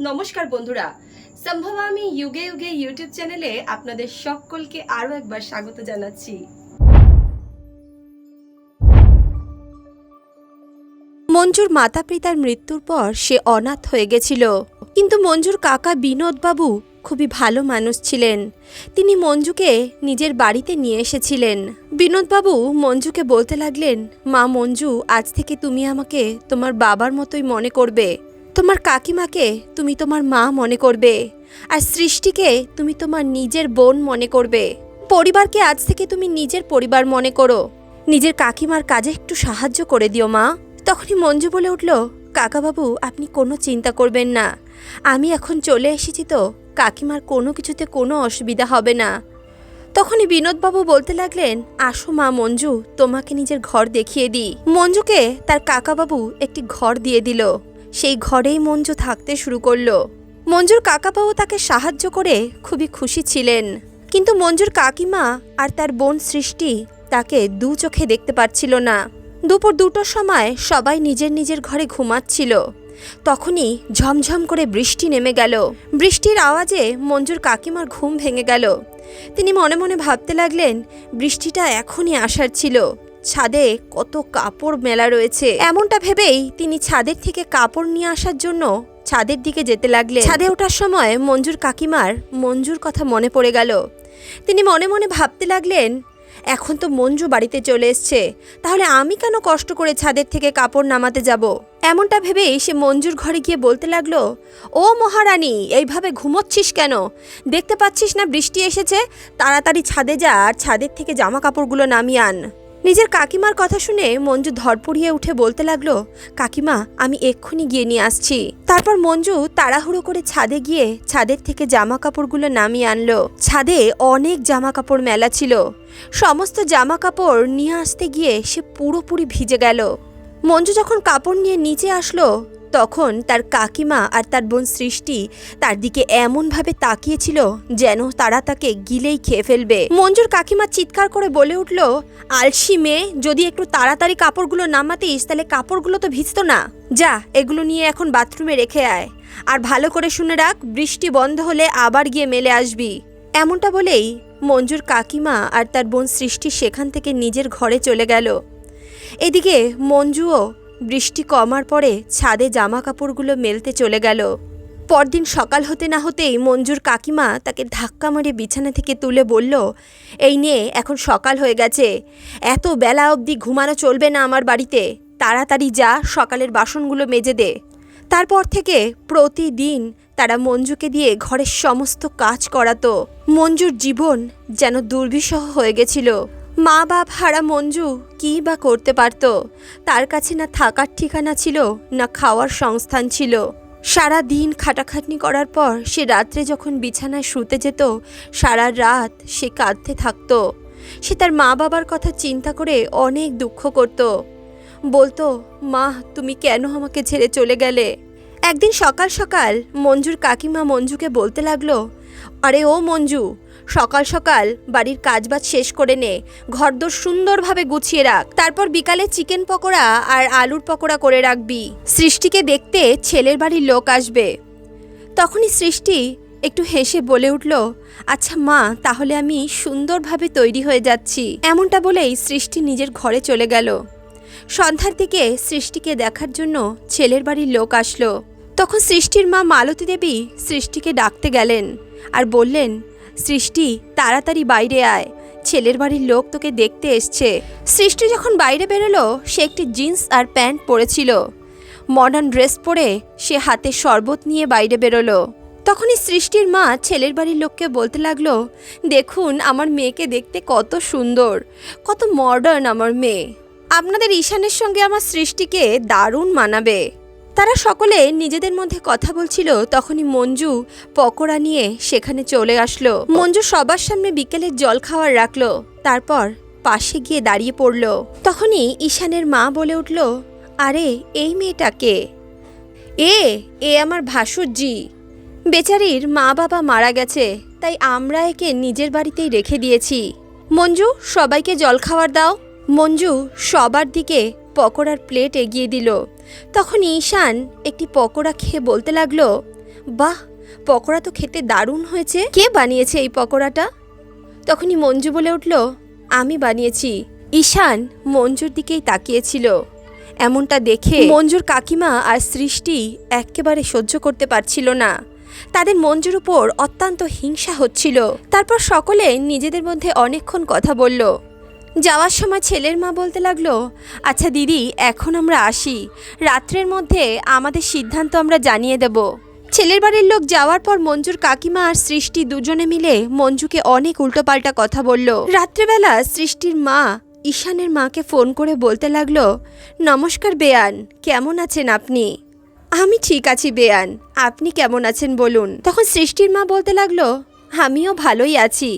নমস্কার বন্ধুরা। সম্ভব আমি যুগে যুগে ইউটিউব চ্যানেলে আপনাদের সকলকে আরও একবার স্বাগত জানাচ্ছি। মঞ্জুর মাতা পিতার মৃত্যুর পর সে অনাথ হয়ে গেছিল। কিন্তু মঞ্জুর কাকা বিনোদবাবু খুবই ভালো মানুষ ছিলেন। তিনি মঞ্জুকে নিজের বাড়িতে নিয়ে এসেছিলেন। বিনোদবাবু মঞ্জুকে বলতে লাগলেন, মা মঞ্জু, আজ থেকে তুমি আমাকে তোমার বাবার মতোই মনে করবে। তোমার কাকিমাকে তুমি তোমার মা মনে করবে, আর সৃষ্টিকে তুমি তোমার নিজের বোন মনে করবে। পরিবারকে আজ থেকে তুমি নিজের পরিবার মনে করো। নিজের কাকিমার কাজে একটু সাহায্য করে দিও মা। তখনই মঞ্জু বলে উঠল, কাকাবাবু, আপনি কোনো চিন্তা করবেন না। আমি এখন চলে এসেছি তো, কাকিমার কোনো কিছুতে কোনো অসুবিধা হবে না। তখনই বিনোদবাবু বলতে লাগলেন, আসো মা মঞ্জু, তোমাকে নিজের ঘর দেখিয়ে দিই। মঞ্জুকে তার কাকাবাবু একটি ঘর দিয়ে দিল। সেই ঘরেই মঞ্জু থাকতে শুরু করল। মঞ্জুর কাকাবাবু তাকে সাহায্য করে খুবই খুশি ছিলেন। কিন্তু মঞ্জুর কাকিমা আর তার বোন সৃষ্টি তাকে দু চোখে দেখতে পাচ্ছিল না। দুপুর দুটোর সময় সবাই নিজের নিজের ঘরে ঘুমাচ্ছিল। তখনই ঝমঝম করে বৃষ্টি নেমে গেল। বৃষ্টির আওয়াজে মঞ্জুর কাকিমার ঘুম ভেঙে গেল। তিনি মনে মনে ভাবতে লাগলেন, বৃষ্টিটা এখনই আসার ছিল। ছাদে কত কাপড় মেলা রয়েছে। এমনটা ভেবেই তিনি ছাদের থেকে কাপড় নিয়ে আসার জন্য ছাদের দিকে যেতে লাগলেন। ছাদে ওঠার সময় মঞ্জুর কাকিমার মঞ্জুর কথা মনে পড়ে গেল। তিনি মনে মনে ভাবতে লাগলেন, এখন তো মঞ্জু বাড়িতে চলে এসছে, তাহলে আমি কেন কষ্ট করে ছাদের থেকে কাপড় নামাতে যাব? এমনটা ভেবেই সে মঞ্জুর ঘরে গিয়ে বলতে লাগল, ও মহারানী, এইভাবে ঘুমোচ্ছিস কেন? দেখতে পাচ্ছিস না বৃষ্টি এসেছে? তাড়াতাড়ি ছাদে যা আর ছাদের থেকে জামা কাপড়গুলো নামিয়ে আন। নিজের কাকিমার কথা শুনে মঞ্জু ধরপড়িয়ে উঠে বলতে লাগল, কাকিমা, আমি এক্ষুনি গিয়ে নিয়ে আসছি। তারপর মঞ্জু তাড়াহুড়ো করে ছাদে গিয়ে ছাদের থেকে জামা কাপড়গুলো নামিয়ে আনলো। ছাদে অনেক জামা কাপড় মেলা ছিল। সমস্ত জামা কাপড় নিয়ে আসতে গিয়ে সে পুরোপুরি ভিজে গেল। মঞ্জু যখন কাপড় নিয়ে নিচে আসলো তখন তার কাকিমা আর তার বোন সৃষ্টি তার দিকে এমনভাবে তাকিয়েছিল যেন তারা তাকে গিলেই খেয়ে ফেলবে। মঞ্জুর কাকিমা চিৎকার করে বলে উঠল, আলসি মেয়ে, যদি একটু তাড়াতাড়ি কাপড়গুলো নামাতিস তাহলে কাপড়গুলো তো ভিজতো না। যা, এগুলো নিয়ে এখন বাথরুমে রেখে আয়। আর ভালো করে শুনে রাখ, বৃষ্টি বন্ধ হলে আবার গিয়ে মেলে আসবি। এমনটা বলেই মঞ্জুর কাকিমা আর তার বোন সৃষ্টি সেখান থেকে নিজের ঘরে চলে গেল। এদিকে মঞ্জুও বৃষ্টি কমার পরে ছাদে জামা কাপড়গুলো মেলতে চলে গেল। পরদিন সকাল হতে না হতেই মঞ্জুর কাকিমা তাকে ধাক্কা মারে বিছানা থেকে তুলে বলল, এই নিয়ে এখন সকাল হয়ে গেছে। এত বেলা অবধি ঘুমানো চলবে না আমার বাড়িতে। তাড়াতাড়ি যা, সকালের বাসনগুলো মেজে দে। তারপর থেকে প্রতিদিন তারা মঞ্জুকে দিয়ে ঘরের সমস্ত কাজ করাতো। মঞ্জুর জীবন যেন দুর্বিষহ হয়ে গেছিল। মা বাপ হারা মঞ্জু কী বা করতে পারত? তার কাছে না থাকার ঠিকানা ছিল, না খাওয়ার সংস্থান ছিল। সারা দিন খাটাখাটনি করার পর সে রাত্রে যখন বিছানায় শুতে যেত, সারা রাত সে কাঁদতে থাকতো। সে তার মা বাবার কথা চিন্তা করে অনেক দুঃখ করত। বলতো, মা, তুমি কেন আমাকে ছেড়ে চলে গেলে? একদিন সকাল সকাল মঞ্জুর কাকিমা মঞ্জুকে বলতে লাগল, আরে ও মঞ্জু সকাল সকাল বাড়ির কাজবাজ শেষ করে নে, ঘরদোর সুন্দরভাবে গুছিয়ে রাখ, তারপর বিকালে চিকেন পকোড়া আর আলুর পকোড়া করে রাখবি। সৃষ্টিকে দেখতে ছেলের বাড়ির লোক আসবে। তখনই সৃষ্টি একটু হেসে বলে উঠল আচ্ছা মা, তাহলে আমি সুন্দরভাবে তৈরি হয়ে যাচ্ছি। এমনটা বলেই সৃষ্টি নিজের ঘরে চলে গেল। সন্ধ্যার দিকে সৃষ্টিকে দেখার জন্য ছেলের বাড়ির লোক আসলো। তখন সৃষ্টির মা মালতী দেবী সৃষ্টিকে ডাকতে গেলেন আর বললেন সৃষ্টি, তাড়াতাড়ি বাইরে আয়। ছেলের বাড়ির লোক তোকে দেখতে এসছে। সৃষ্টি যখন বাইরে বেরোলো, সে একটি জিন্স আর প্যান্ট পরেছিল। মডার্ন ড্রেস পরে সে হাতে শরবত নিয়ে বাইরে বেরোলো। তখনই সৃষ্টির মা ছেলের বাড়ির লোককে বলতে লাগল, দেখুন, আমার মেয়েকে দেখতে কত সুন্দর, কত মডার্ন আমার মেয়ে। আপনাদের ঈশানের সঙ্গে আমার সৃষ্টিকে দারুণ মানাবে। তারা সকলে নিজেদের মধ্যে কথা বলছিল, তখনই মঞ্জু পকোড়া নিয়ে সেখানে চলে আসলো। মঞ্জু সবার সামনে বিকেলের জল খাওয়ার রাখল, তারপর পাশে গিয়ে দাঁড়িয়ে পড়ল। তখনই ঈশানের মা বলে উঠল, আরে, এই মেয়েটাকে এ এ আমার ভাসুরজি। বেচারির মা বাবা মারা গেছে, তাই আমরা একে নিজের বাড়িতেই রেখে দিয়েছি। মঞ্জু, সবাইকে জল খাওয়ার দাও। মঞ্জু সবার দিকে পকোড়ার প্লেট এগিয়ে দিল। তখন ঈশান একটি পকোড়া খেয়ে বলতে লাগল, বাহ, পকোড়া তো খেতে দারুণ হয়েছে। কে বানিয়েছে এই পকোড়াটা? তখনই মঞ্জু বলে উঠল, আমি বানিয়েছি। ঈশান মঞ্জুর দিকেই তাকিয়েছিল। এমনটা দেখে মঞ্জুর কাকিমা আর সৃষ্টি একেবারে সহ্য করতে পারছিল না। তাদের মঞ্জুর উপর অত্যন্ত হিংসা হচ্ছিল। তারপর সকলে নিজেদের মধ্যে অনেকক্ষণ কথা বলল। যাওয়ার সময় ছেলের মা বলতে লাগল আচ্ছা দিদি, এখন আমরা আসি। রাত্রের মধ্যে আমাদের সিদ্ধান্ত আমরা জানিয়ে দেব। ছেলের বাড়ির লোক যাওয়ার পর মঞ্জুর কাকিমা আর সৃষ্টি দুজনে মিলে মঞ্জুকে অনেক উল্টোপাল্টা কথা বলল। রাত্রেবেলা সৃষ্টির মা ঈশানের মাকে ফোন করে বলতে লাগল, নমস্কার বেয়ান, কেমন আছেন আপনি? আমি ঠিক আছি বেয়ান, আপনি কেমন আছেন বলুন? তখন সৃষ্টির মা বলতে লাগল, আমিও ভালোই আছি।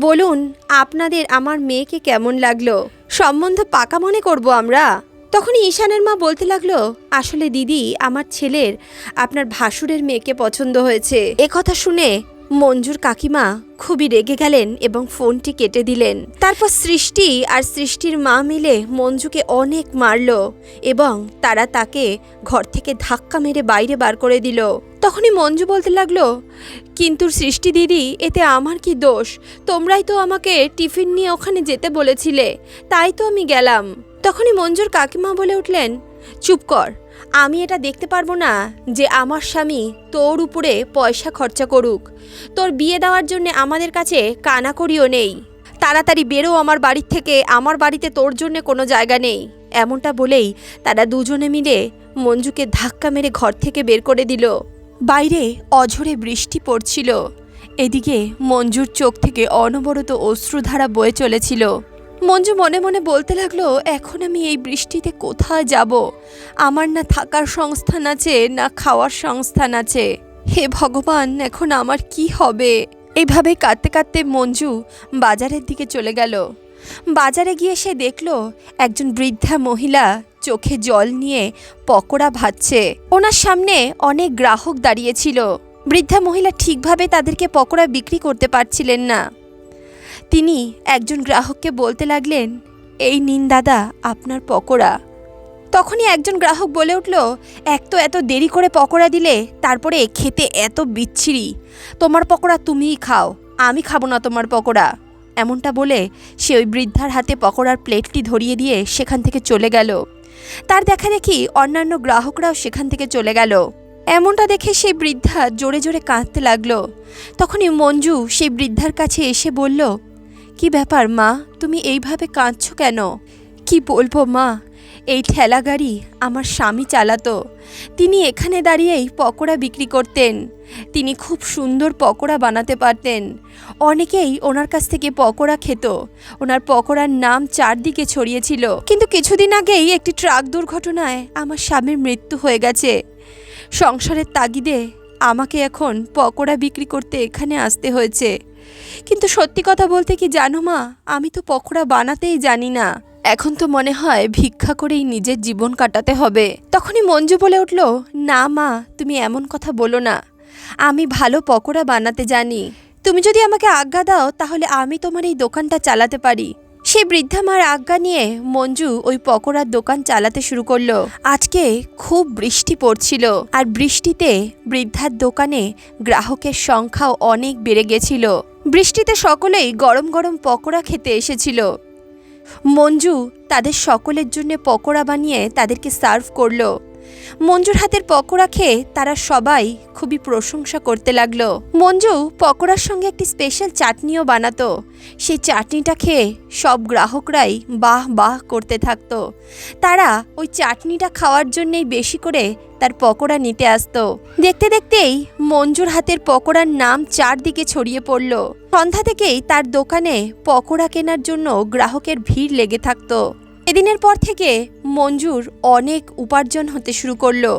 বলুন, আপনাদের আমার মেয়েকে কেমন লাগল? সম্বন্ধ পাকা মনে করব আমরা। তখনই ঈশানের মা বলতে লাগল, আসলে দিদি, আমার ছেলের, আপনার ভাসুরের মেয়েকে পছন্দ হয়েছে। কথা শুনে মঞ্জুর কাকিমা খুবই রেগে গেলেন এবং ফোনটি কেটে দিলেন। তারপর সৃষ্টি আর সৃষ্টির মা মিলে মঞ্জুকে অনেক মারল এবং তারা তাকে ঘর থেকে ধাক্কা মেরে বাইরে বার করে দিল। তখনই মঞ্জু বলতে লাগল, কিন্তু সৃষ্টি দিদি, এতে আমার কি দোষ? তোমরাই তো আমাকে টিফিন নিয়ে ওখানে যেতে বলেছিলে, তাই তো আমি গেলাম। তখনই মঞ্জুর কাকিমা বলে উঠলেন, চুপ কর আমি এটা দেখতে পারব না যে আমার স্বামী তোর উপরে পয়সা খরচা করুক। তোর বিয়ে দেওয়ার জন্য আমাদের কাছে কানাকড়িও নেই। তাড়াতাড়ি বেরো আমার বাড়ির থেকে, আমার বাড়িতে তোর জন্য কোনো জায়গা নেই। এমনটা বলেই তারা দুজনে মিলে মঞ্জুকে ধাক্কা মেরে ঘর থেকে বের করে দিল। বাইরে অঝরে বৃষ্টি পড়ছিল। এদিকে মঞ্জুর চোখ থেকে অনবরত অশ্রুধারা বয়ে চলেছিল। মঞ্জু মনে মনে বলতে লাগল, এখন আমি এই বৃষ্টিতে কোথায় যাব? আমার না থাকার সংস্থান আছে, না খাওয়ার সংস্থান আছে। হে ভগবান, এখন আমার কি হবে? এভাবে কাঁদতে কাঁদতে মঞ্জু বাজারের দিকে চলে গেল। বাজারে গিয়ে সে দেখল, একজন বৃদ্ধা মহিলা চোখে জল নিয়ে পকোড়া ভাজছে। ওনার সামনে অনেক গ্রাহক দাঁড়িয়েছিল বৃদ্ধা মহিলা ঠিকভাবে তাদেরকে পকোড়া বিক্রি করতে পারছিলেন না। তিনি একজন গ্রাহককে বলতে লাগলেন, এই নিন দাদা, আপনার পকোড়া। তখনই একজন গ্রাহক বলে উঠল, এক তো এত দেরি করে পকোড়া দিলে, তারপরে খেতে এত বিচ্ছিরি। তোমার পকোড়া তুমিই খাও, আমি খাব না তোমার পকোড়া। এমনটা বলে সে ওই বৃদ্ধার হাতে পকোড়ার প্লেটটি ধরিয়ে দিয়ে সেখান থেকে চলে গেল। তার দেখা দেখি অন্যান্য গ্রাহকরাও সেখান থেকে চলে গেল। এমনটা দেখে সেই বৃদ্ধা জোরে জোরে কাঁদতে লাগল। তখনই মঞ্জু সেই বৃদ্ধার কাছে এসে বলল কি ব্যাপার, মা? তুমি এইভাবে কাঁদছ কেন? কি বলব, মা? এই ঠেলা গাড়ি আমার স্বামী চালাতো। তিনি এখানে দাঁড়িয়েই পকোড়া বিক্রি করতেন। তিনি খুব সুন্দর পকোড়া বানাতে পারতেন। অনেকেই ওনার কাছ থেকে পকোড়া খেত। ওনার পকোড়ার নাম চারদিকে ছড়িয়েছিল কিন্তু কিছুদিন আগেই একটি ট্রাক দুর্ঘটনায় আমার স্বামীর মৃত্যু হয়ে গেছে। সংসারের তাগিদে আমাকে এখন পকোড়া বিক্রি করতে এখানে আসতে হয়েছে। কিন্তু সত্যি কথা বলতে কি জানো মা? আমি তো পকোড়া বানাতেই জানি না। এখন তো মনে হয় ভিক্ষা করেই নিজের জীবন কাটাতে হবে। তখনই মঞ্জু বলে উঠল, না মা, তুমি এমন কথা বলো না। আমি ভালো পকোড়া বানাতে জানি। তুমি যদি আমাকে আজ্ঞা দাও, তাহলে আমি তোমার এই দোকানটা চালাতে পারি। সেই বৃদ্ধা মার আজ্ঞা নিয়ে মঞ্জু ওই পকোড়ার দোকান চালাতে শুরু করল। আজকে খুব বৃষ্টি পড়ছিল আর বৃষ্টিতে বৃদ্ধার দোকানে গ্রাহকের সংখ্যাও অনেক বেড়ে গেছিল। বৃষ্টিতে সকলেই গরম গরম পকোড়া খেতে এসেছিল। মঞ্জু তাদের সকলের জন্য পকোড়া বানিয়ে তাদেরকে সার্ভ করল। মঞ্জুর হাতের পকোড়া খেয়ে তারা সবাই খুবই প্রশংসা করতে লাগল। মঞ্জু পকোড়ার সঙ্গে একটি স্পেশাল চাটনিও বানাতো। সেই চাটনিটা খেয়ে সব গ্রাহকরাই বাহ বাহ করতে থাকতো। তারা ওই চাটনিটা খাওয়ার জন্যেই বেশি করে তার পকোড়া নিতে আসতো। দেখতে দেখতেই মঞ্জুর হাতের পকোড়ার নাম চারদিকে ছড়িয়ে পড়ল। সন্ধ্যা থেকেই তার দোকানে পকোড়া কেনার জন্য গ্রাহকের ভিড় লেগে থাকতো। এদিনের পর থেকে মঞ্জুর অনেক উপার্জন হতে শুরু করল।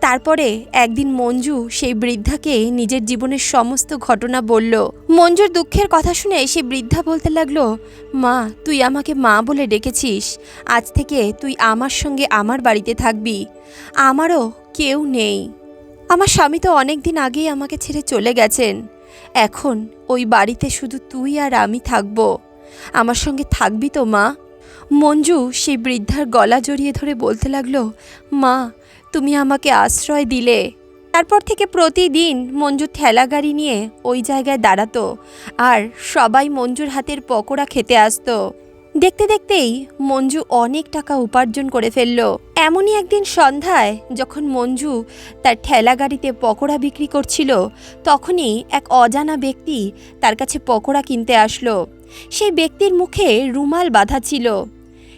তারপরে একদিন মঞ্জু সেই বৃদ্ধাকে নিজের জীবনের সমস্ত ঘটনা বলল। মঞ্জুর দুঃখের কথা শুনে সেই বৃদ্ধা বলতে লাগল, মা, তুই আমাকে মা বলে ডেকেছিস। আজ থেকে তুই আমার সঙ্গে আমার বাড়িতে থাকবি। আমারও কেউ নেই। আমার স্বামী তো অনেক দিন আগেই আমাকে ছেড়ে চলে গেছেন। এখন ওই বাড়িতে শুধু তুই আর আমি থাকব। আমার সঙ্গে থাকবি তো, মা? মঞ্জু সেই বৃদ্ধার গলা জড়িয়ে ধরে বলতে লাগল, মা, তুমি আমাকে আশ্রয় দিলে। তারপর থেকে প্রতিদিন মঞ্জু ঠেলা গাড়ি নিয়ে ওই জায়গায় দাঁড়াতো আর সবাই মঞ্জুর হাতের পকোড়া খেতে আসতো। দেখতে দেখতেই মঞ্জু অনেক টাকা উপার্জন করে ফেলল। এমনই একদিন সন্ধ্যায় যখন মঞ্জু তার ঠেলা গাড়িতে পকোড়া বিক্রি করছিল, তখনই এক অজানা ব্যক্তি তার কাছে পকোড়া কিনতে আসলো। সেই ব্যক্তির মুখে রুমাল বাঁধা ছিল।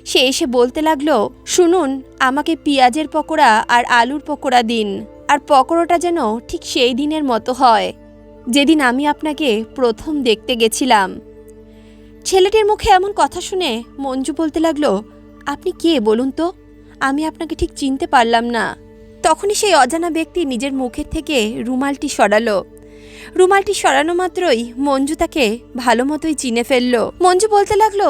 সে এসে বলতে লাগল, শুনুন, আমাকে পেঁয়াজের পকোড়া আর আলুর পকোড়া দিন, আর পকোড়াটা যেন ঠিক সেই দিনের মতো হয়। যেদিন আমি আপনাকে প্রথম দেখতে গেছিলাম। ছেলেটির মুখে এমন কথা শুনে মঞ্জু বলতে লাগল, আপনি কে বলুন তো? আমি আপনাকে ঠিক চিনতে পারলাম না। তখনই সেই অজানা ব্যক্তি নিজের মুখের থেকে রুমালটি সরালো। রুমালটি সরানো মাত্রই মঞ্জু তাকে ভালো মতোই চিনে ফেলল। মঞ্জু বলতে লাগল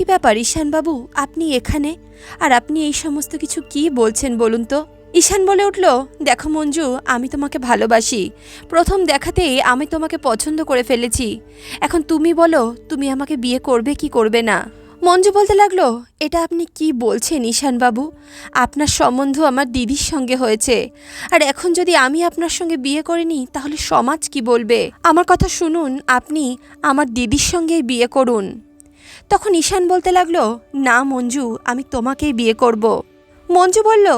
কি ব্যাপার, ঈশানবাবু? আপনি এখানে? আর আপনি এই সমস্ত কিছু কি বলছেন বলুন তো? ঈশান বলে উঠল, দেখো মঞ্জু, আমি তোমাকে ভালোবাসি। প্রথম দেখাতেই আমি তোমাকে পছন্দ করে ফেলেছি। এখন তুমি বলো, তুমি আমাকে বিয়ে করবে কি করবে না? মঞ্জু বলতে লাগল, এটা আপনি কি বলছেন ঈশানবাবু? আপনার সম্বন্ধ আমার দিদির সঙ্গে হয়েছে। আর এখন যদি আমি আপনার সঙ্গে বিয়ে করে নিই, তাহলে সমাজ কি বলবে? আমার কথা শুনুন, আপনি আমার দিদির সঙ্গেই বিয়ে করুন। তখন ঈশান বলতে লাগল, না, মঞ্জু, আমি তোমাকেই বিয়ে করব। মঞ্জু বলল,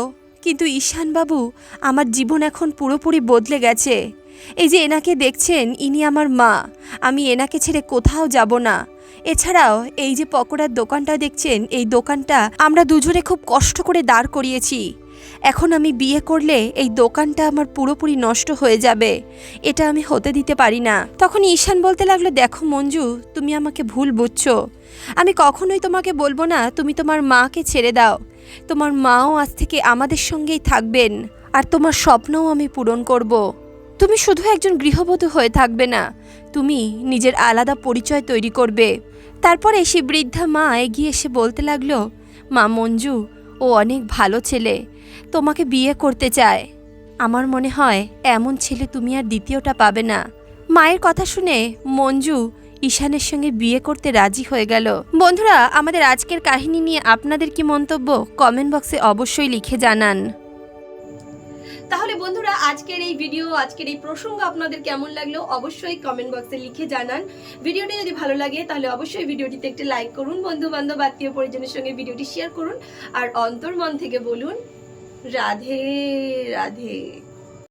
কিন্তু ঈশান বাবু, আমার জীবন এখন পুরোপুরি বদলে গেছে। এই যে এনাকে দেখছেন, ইনি আমার মা। আমি এনাকে ছেড়ে কোথাও যাব না। এছাড়াও, এই যে পকোড়ার দোকানটা দেখছেন, এই দোকানটা আমরা দুজনে খুব কষ্ট করে দাঁড় করিয়েছি। এখন আমি বিয়ে করলে এই দোকানটা আমার পুরোপুরি নষ্ট হয়ে যাবে। এটা আমি হতে দিতে পারি না। তখন ঈশান বলতে লাগল, দেখো মঞ্জু, তুমি আমাকে ভুল বুঝছ। আমি কখনোই তোমাকে বলব না, তুমি তোমার মাকে ছেড়ে দাও। তোমার মাও আজ থেকে আমাদের সঙ্গেই থাকবেন আর তোমার স্বপ্নও আমি পূরণ করব। তুমি শুধু একজন গৃহবধূ হয়ে থাকবে না, তুমি নিজের আলাদা পরিচয় তৈরি করবে। তারপরে সে বৃদ্ধা মা এগিয়ে এসে বলতে লাগল, মা মঞ্জু, ও অনেক ভালো ছেলে। তোমাকে বিয়ে করতে চায়। আমার মনে হয় এমন ছেলে তুমি আর দ্বিতীয়টা পাবে না। মায়ের কথা শুনে মঞ্জু ঈশানের সঙ্গে বিয়ে করতে রাজি হয়ে গেল। বন্ধুরা, আমাদের আজকের কাহিনী নিয়ে আপনাদের কি মন্তব্য কমেন্ট বক্সে অবশ্যই লিখে জানান। তাহলে বন্ধুরা, আজকের এই ভিডিও আজকের এই প্রসঙ্গ আপনাদের কেমন লাগল অবশ্যই কমেন্ট বক্সে লিখে জানান। ভিডিওটি যদি ভালো লাগে, তাহলে অবশ্যই ভিডিওটিতে একটি লাইক করুন বন্ধু বান্ধব আত্মীয় পরিজনের সঙ্গে ভিডিওটি শেয়ার করুন, আর অন্তর্মন থেকে বলুন राधे राधे।